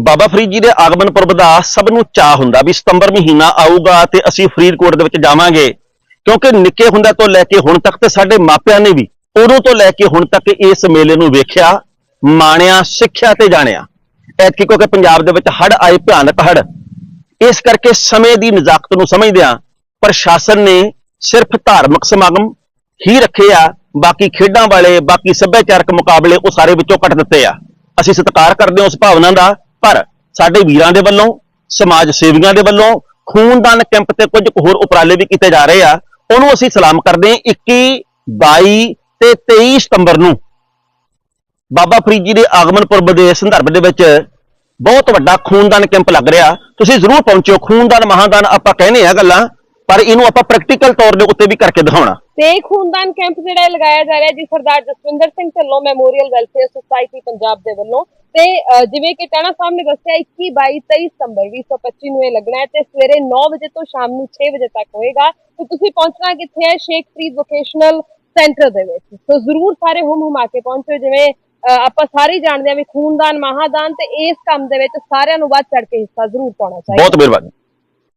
ਬਾਬਾ ਫਰੀਦ ਜੀ ਦੇ ਆਗਮਨ ਪੁਰਬ ਦਾ ਸਭ ਨੂੰ ਚਾਹ ਹੁੰਦਾ ਵੀ ਸਤੰਬਰ ਮਹੀਨਾ ਆਊਗਾ ਤੇ ਅਸੀਂ ਫਰੀਦਕੋਟ ਦੇ ਵਿੱਚ ਜਾਵਾਂਗੇ। ਕਿਉਂਕਿ ਨਿੱਕੇ ਹੁੰਦਿਆਂ ਤੋਂ ਲੈ ਕੇ ਹੁਣ ਤੱਕ ਤੇ ਸਾਡੇ ਮਾਪਿਆਂ ਨੇ ਵੀ ਉਦੋਂ ਤੋਂ ਲੈ ਕੇ ਹੁਣ ਤੱਕ ਇਸ ਮੇਲੇ ਨੂੰ ਵੇਖਿਆ, ਮਾਣਿਆ, ਸਿੱਖਿਆ ਤੇ ਜਾਣਿਆ। ਐਤਕੀ ਕਿਉਂਕਿ ਪੰਜਾਬ ਦੇ ਵਿੱਚ ਹੜ੍ਹ ਆਏ ਭਿਆਨਕ ਹੜ੍ਹ। ਇਸ ਕਰਕੇ ਸਮੇਂ ਦੀ ਨਜ਼ਾਕਤ ਨੂੰ ਸਮਝਦਿਆਂ ਪ੍ਰਸ਼ਾਸਨ ਨੇ ਸਿਰਫ ਧਾਰਮਿਕ ਸਮਾਗਮ ਹੀ ਰੱਖੇ ਆ, ਬਾਕੀ ਖੇਡਾਂ ਵਾਲੇ, ਬਾਕੀ ਸੱਭਿਆਚਾਰਕ ਮੁਕਾਬਲੇ ਉਹ ਸਾਰੇ ਵਿੱਚੋਂ ਕੱਟ ਦਿੱਤੇ ਆ। ਅਸੀਂ ਸਤਿਕਾਰ ਕਰਦੇ ਹਾਂ ਉਸ ਭਾਵਨਾ ਦਾ। ਪਰ ਸਾਡੇ ਵੀਰਾਂ ਦੇ ਵੱਲੋਂ, ਸਮਾਜ ਸੇਵੀਆਂ ਦੇ ਵੱਲੋਂ, ਖੂਨਦਾਨ ਕੈਂਪ ਤੇ ਕੁਝ ਹੋਰ ਉਪਰਾਲੇ ਵੀ ਕੀਤੇ ਜਾ ਰਹੇ ਆ, ਉਹਨੂੰ ਅਸੀਂ ਸਲਾਮ ਕਰਦੇ ਹਾਂ 21 22 ਤੇ 23 ਸਤੰਬਰ ਨੂੰ। ਬਾਬਾ ਫਰੀਦ ਜੀ ਦੇ ਆਗਮਨ ਪੁਰਬ ਦੇ ਸੰਦਰਭ ਦੇ ਵਿੱਚ ਬਹੁਤ ਵੱਡਾ ਖੂਨਦਾਨ ਕੈਂਪ ਲੱਗ ਰਿਹਾ। ਤੁਸੀਂ ਜ਼ਰੂਰ ਪਹੁੰਚਿਓ, ਖੂਨਦਾਨ, ਮਹਾਦਾਨ ਆਪਾਂ ਕਹਿੰਦੇ ਆ ਗੱਲਾਂ, ਪਰ ਇਹਨੂੰ ਆਪਾਂ ਪ੍ਰੈਕਟੀਕਲ ਤੌਰ ਦੇ ਉੱਤੇ ਵੀ ਕਰਕੇ ਦਿਖਾਉਣਾ। ਤੇ ਖੂਨਦਾਨ ਕੈਂਪ ਜਿਹੜਾ ਲਗਾਇਆ ਜਾ ਰਿਹਾ ਜੀ Sardar Jaswinder Singh Dhillon memorial welfare society Punjab ਦੇ ਵੱਲੋਂ ਤੇ ਜਿਵੇਂ ਕਿ ਟਾਣਾ ਸਾਹਿਬ ਨੇ ਦੱਸਿਆ 21 22 23 ਸਤੰਬਰ 2025 ਨੂੰ ਇਹ ਲੱਗਣਾ ਹੈ ਤੇ ਸਵੇਰੇ 9 ਵਜੇ ਤੋਂ ਸ਼ਾਮ ਨੂੰ 6 ਵਜੇ ਤੱਕ ਹੋਏਗਾ। ਤੇ ਤੁਸੀਂ ਪਹੁੰਚਣਾ ਕਿੱਥੇ ਹੈ? ਸ਼ੇਖ ਫਰੀਦ ਵੋਕੇਸ਼ਨਲ ਸੈਂਟਰ ਦੇ ਵਿੱਚ। ਸੋ ਜ਼ਰੂਰ ਸਾਰੇ ਹੁਮ ਹੁਮਾ ਕੇ ਪਹੁੰਚੋ, ਜਿਵੇਂ ਆਪਾਂ ਸਾਰੇ ਜਾਣਦੇ ਹਾਂ ਵੀ ਖੂਨਦਾਨ, ਮਹਾਦਾਨ ਤੇ ਇਸ ਕੰਮ ਦੇ ਵਿੱਚ ਸਾਰਿਆਂ ਨੂੰ ਵੱਧ ਚੜ ਕੇ ਹਿੱਸਾ ਜ਼ਰੂਰ ਪਾਉਣਾ ਚਾਹੀਦਾ। ਬਹੁਤ ਮਿਹਰਬਾਨੀ।